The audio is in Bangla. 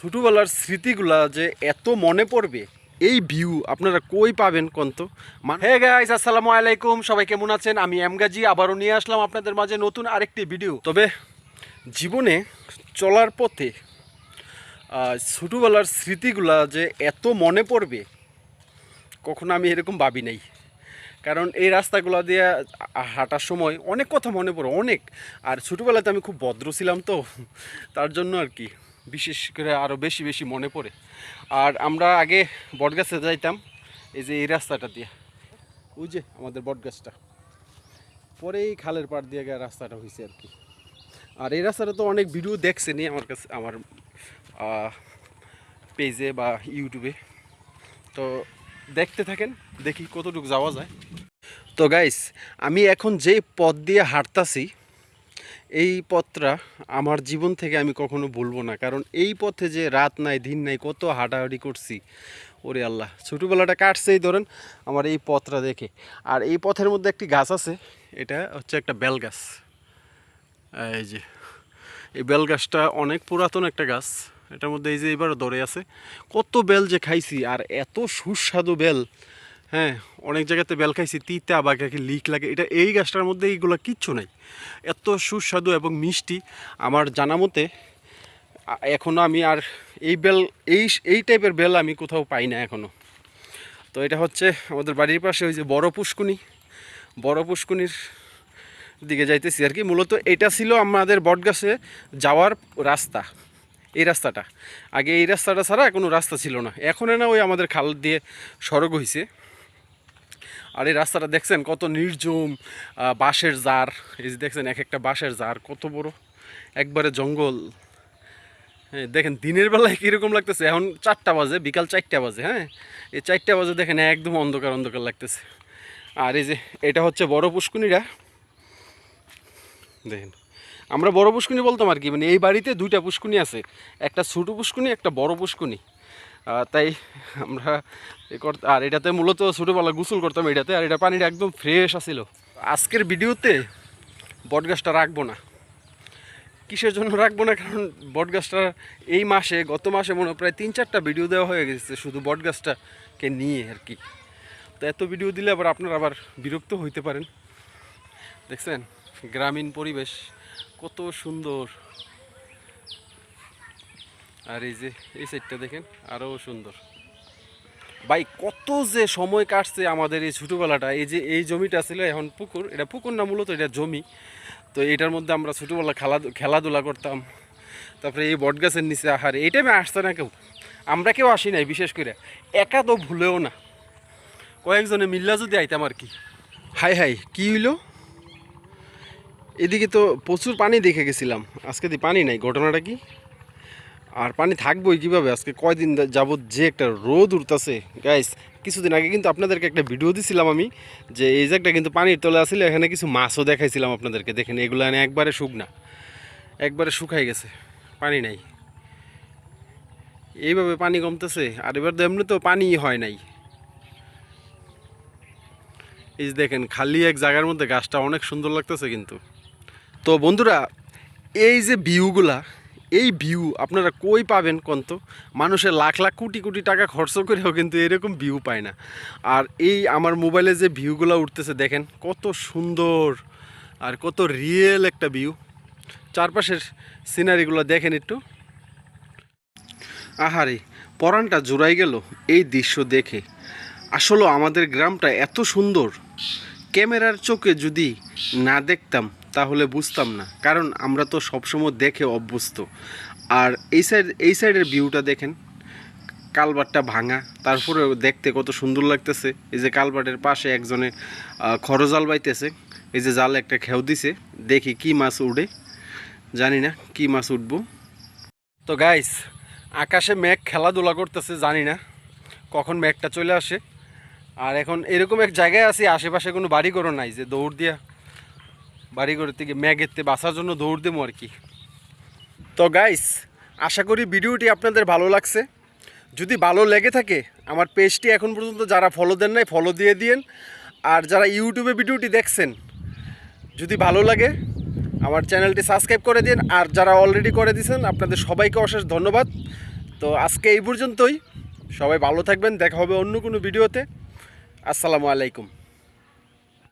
ছোটোবেলার স্মৃতিগুলা যে এত মনে পড়বে, এই ভিউ আপনারা কই পাবেন কন্ত? হে গাইস আসসালামু আলাইকুম, সবাই কেমন আছেন? আমি এমগাজি, আবারও নিয়ে আসলাম আপনাদের মাঝে নতুন আরেকটি ভিডিও তবে জীবনে চলার পথে ছোটোবেলার স্মৃতিগুলা যে এত মনে পড়বে, কখনো আমি এরকম ভাবি নাই। কারণ এই রাস্তাগুলো দিয়ে হাঁটার সময় অনেক কথা মনে পড়ে, অনেক। আর ছোটোবেলাতে আমি খুব ভদ্র ছিলাম তো, তার জন্য আর কি। বিশেষ করে আরও বেশি বেশি মনে পড়ে। আর আমরা আগে বটগাছে যাইতাম, এই যে এই রাস্তাটা দিয়ে। ওই যে আমাদের বটগাছটা। পরে এই খালের পাড় দিয়ে গিয়ে রাস্তাটা হয়েছে আর কি। আর এই রাস্তাটা তো অনেক ভিডিও দেখছেনই আমার কাছে, আমার পেজে বা ইউটিউবে। তো দেখতে থাকেন, দেখি কতটুকু যাওয়া যায়। তো গাইস আমি এখন যে পথ দিয়ে হাঁটতাছি এই পথটা আমার জীবন থেকে আমি কখনো ভুলবো না। কারণ এই পথে যে রাত নাই, দিন নাই, কত হাঁটাহাঁটি করছি, ওরে আল্লাহ, ছোটোবেলাটা কাটছেই ধরেন আমার এই পথটা দেখে। আর এই পথের মধ্যে একটি গাছ আছে, এটা হচ্ছে একটা বেল গাছ। এই যে, এই বেল গাছটা অনেক পুরাতন একটা গাছ, এটার মধ্যে এই যে এবার ধরে আছে। কত বেল যে খাইছি, আর এত সুস্বাদু বেল হ্যাঁ অনেক জায়গাতে বেল খাইছি, তিতা বা কাকে লিক লাগে। এটা এই গাছটার মধ্যে এইগুলো কিচ্ছু নাই। এত সুস্বাদু এবং মিষ্টি। আমার জানা মতে এখনও আমি আর এই বেল, এই এই টাইপের বেল আমি কোথাও পাই না এখনও তো এটা হচ্ছে আমাদের বাড়ির পাশে ওই যে বড় পুষ্কুনি। বড় পুষ্কুনির দিকে যাইতেছি আর কি। মূলত এটা ছিল আমাদের বটগাছে যাওয়ার রাস্তা, এই রাস্তাটা। আগে এই রাস্তাটা ছাড়া কোনো রাস্তা ছিল না। এখন না ওই আমাদের খাল দিয়ে সড়ক হয়েছে আর এই রাস্তাটা দেখছেন কত নির্জম বাঁশের জার। এই যে দেখছেন এক একটা বাঁশের জার, কত বড়। একবারে জঙ্গল। হ্যাঁ দেখেন দিনের বেলায় কীরকম লাগতেছে। এখন চারটা বাজে, বিকাল চারটা বাজে হ্যাঁ? এই চারটা বাজে দেখেন একদম অন্ধকার অন্ধকার লাগতেছে। আর এই যে এটা হচ্ছে বড় পুষ্কুনিরা। দেখেন, আমরা বড় পুষ্কুনি বলতাম আর কি মানে এই বাড়িতে দুইটা পুষ্কুনি আছে। একটা ছোটো পুষ্কুনি, একটা বড় পুষ্কুনি। তাই আমরা আর এটাতে মূলত ছোটোবেলা গোসল করতাম এটাতে, আর এটা পানিটা একদম ফ্রেশ আছিল। আজকের ভিডিওতে বটগাছটা রাখব না। কিসের জন্য রাখব না? কারণ বটগাছটা এই মাসে, গত মাসে মনে প্রায় তিন চারটা ভিডিও দেওয়া হয়ে গেছে শুধু বটগাছটাকে নিয়ে আর কি। তো এত ভিডিও দিলে আবার আপনারা আবার বিরক্ত হইতে পারেন। দেখছেন? গ্রামীণ পরিবেশ কত সুন্দর। আর এই যে, এই সাইডটা দেখেন আরও সুন্দর। ভাই, কত যে সময় কাটছে আমাদের এই ছোটোবেলাটা। এই যে, এই জমিটা ছিল এখন পুকুর। এটা পুকুর না, মূলত এটা জমি। তো এটার মধ্যে আমরা ছোটোবেলা খেলা খেলাধুলা করতাম। তারপরে এই বটগাছের নিচে আহারে। এই টাইমে আসছে না কেউ। আমরা কেউ আসি নাই, বিশেষ করে। একা তো ভুলেও না। কয়েকজনে মিল্লা যদি আইতাম আর কি। হাই হাই, কি হইল? এদিকে তো প্রচুর পানি দেখে গেছিলাম। আজকে দি পানি নাই। ঘটনাটা কি? আর পানি থাকবোই কীভাবে? আজকে কয়দিন যাবত যে একটা রোদ উঠতেছে গাইস কিছুদিন আগে কিন্তু আপনাদেরকে একটা ভিডিও দিছিলাম আমি, যে এই জায়গাটা কিন্তু পানির তলে আসলে এখানে কিছু মাছও দেখাইছিলাম আপনাদেরকে। দেখেন, এগুলো এনে একবারে শুকনা, একবারে শুকাই গেছে, পানি নাই। এইভাবে পানি কমতেছে, আর এবার তো এমনি তো পানি হয় নাই। এই যে দেখেন, খালি এক জায়গার মধ্যে গাছটা অনেক সুন্দর লাগতেছে কিন্তু। তো বন্ধুরা, এই যে ভিউগুলা এই ভিউ আপনারা কই পাবেন কন্ত? মানুষের লাখ লাখ কোটি কোটি টাকা খরচ করেও কিন্তু এরকম ভিউ পায় না। আর এই আমার মোবাইলে যে ভিউগুলো উঠতেছে দেখেন, কত সুন্দর আর কত রিয়েল একটা ভিউ চারপাশের সিনারিগুলো দেখেন একটু। আহারে পরানটা জোড়াই গেল এই দৃশ্য দেখে। আসলে আমাদের গ্রামটা এত সুন্দর। ক্যামেরার চোখে যদি না দেখতাম তাহলে বুঝতাম না। কারণ আমরা তো সবসময় দেখে অভ্যস্ত। আর এই সাইড এই সাইডের ভিউটা দেখেন। কালবারটা ভাঙা তারপরে দেখতে কত সুন্দর লাগতেছে। এই যে কালবাটের পাশে একজনে খরজাল বাইতেছে। এই যে জাল একটা খেউ দিছে। দেখি কি মাছ উঠে জানি না কি মাছ উঠবো। তো গাইস আকাশে মেঘ খেলাধুলা করতেছে, জানি না কখন মেঘটা চলে আসে। আর এখন এরকম এক জায়গায় আছি, আশেপাশে কোনো বাড়ি করো নাই যে দৌড় দিয়া বাড়ি করে থেকে মেঘেরতে বাঁচার জন্য দৌড় দেবো আর কি। তো গাইস আশা করি ভিডিওটি আপনাদের ভালো লাগছে। যদি ভালো লেগে থাকে, আমার পেজটি এখন পর্যন্ত যারা ফলো দেন নাই ফলো দিয়ে দিয়েন। আর যারা ইউটিউবে ভিডিওটি দেখছেন, যদি ভালো লাগে, আমার চ্যানেলটি সাবস্ক্রাইব করে দিন। আর যারা অলরেডি করে দিয়েছেন, আপনাদের সবাইকে অশেষ ধন্যবাদ। তো আজকে এই পর্যন্তই। সবাই ভালো থাকবেন, দেখা হবে অন্য কোনো ভিডিওতে। আসসালামু আলাইকুম।